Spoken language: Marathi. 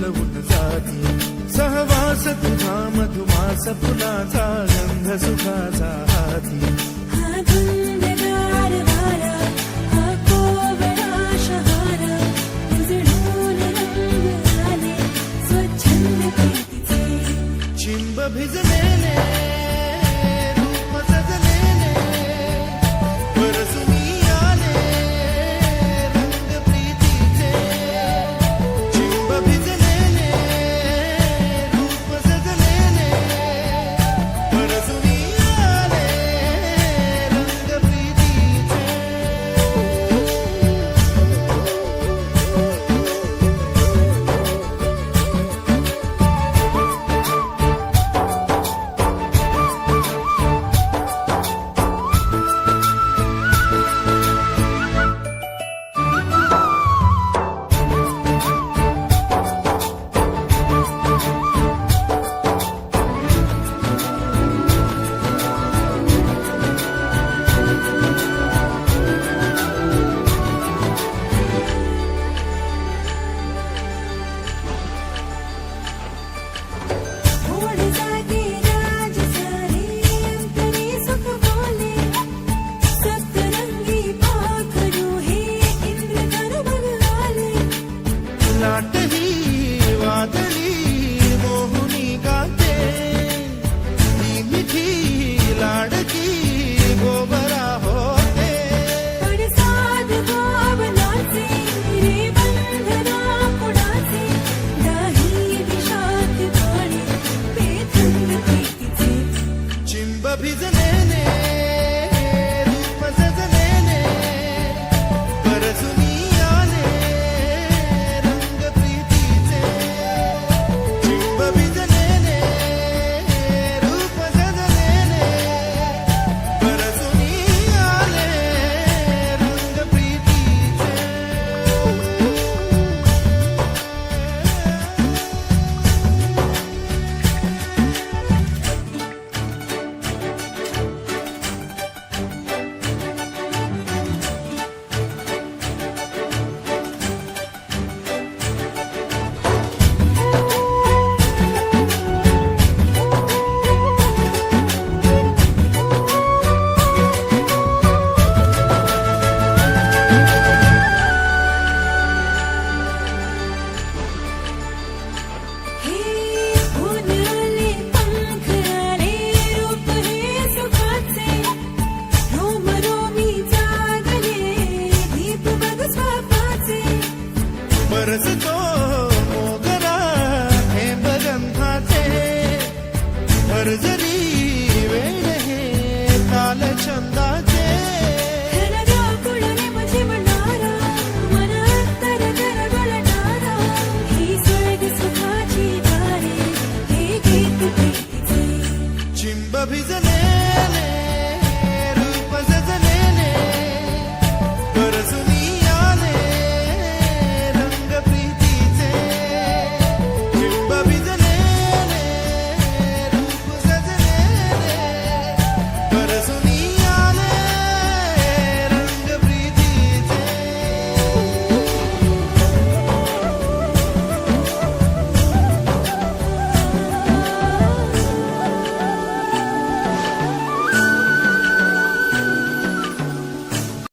फुलवून जाती. सहवास तुझा मधुमास फुलाचा गंध सुखाचा हाती. चिंब भिजले 我的理由。but he's an